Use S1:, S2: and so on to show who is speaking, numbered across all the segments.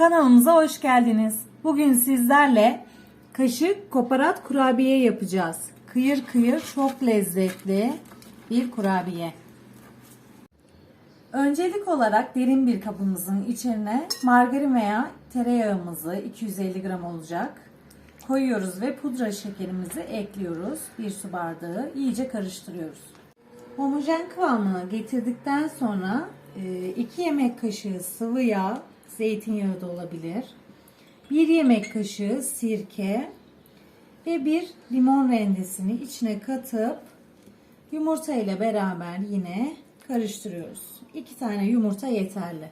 S1: Kanalımıza hoş geldiniz. Bugün sizlerle kaşık koparat kurabiye yapacağız. Kıyır kıyır çok lezzetli bir kurabiye. Öncelik olarak derin bir kabımızın içine margarin veya tereyağımızı 250 gram olacak koyuyoruz ve pudra şekerimizi ekliyoruz. Bir su bardağı iyice karıştırıyoruz. Homojen kıvamına getirdikten sonra 2 yemek kaşığı sıvı yağ, zeytinyağı da olabilir. 1 yemek kaşığı sirke ve bir limon rendesini içine katıp yumurta ile beraber yine karıştırıyoruz. 2 tane yumurta yeterli.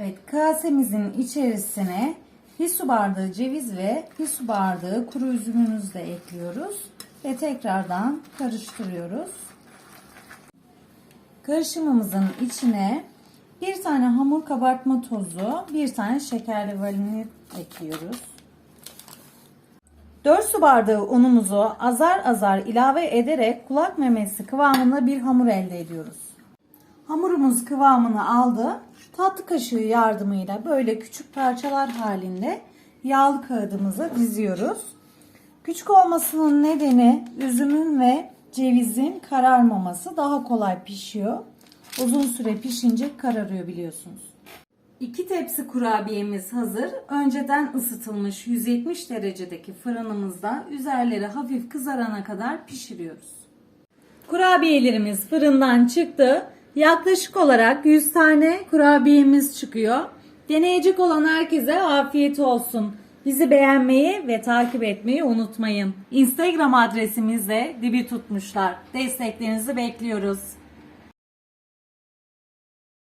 S1: Evet kasemizin içerisine bir su bardağı ceviz ve bir su bardağı kuru üzümümüzü de ekliyoruz ve tekrardan karıştırıyoruz. Karışımımızın içine bir tane hamur kabartma tozu, bir tane şekerli vanilya ekliyoruz. 4 su bardağı unumuzu azar azar ilave ederek kulak memesi kıvamında bir hamur elde ediyoruz. Hamurumuz kıvamını aldı. Tatlı kaşığı yardımıyla böyle küçük parçalar halinde yağlı kağıdımızı diziyoruz. Küçük olmasının nedeni üzümün ve cevizin kararmaması daha kolay pişiyor. Uzun süre pişince kararıyor biliyorsunuz. 2 tepsi kurabiyemiz hazır. Önceden ısıtılmış 170 derecedeki fırınımızda üzerleri hafif kızarana kadar pişiriyoruz. Kurabiyelerimiz fırından çıktı. Yaklaşık olarak 100 tane kurabiyemiz çıkıyor. Deneyecek olan herkese afiyet olsun. Bizi beğenmeyi ve takip etmeyi unutmayın. Instagram adresimizde dibi tutmuşlar. Desteklerinizi bekliyoruz.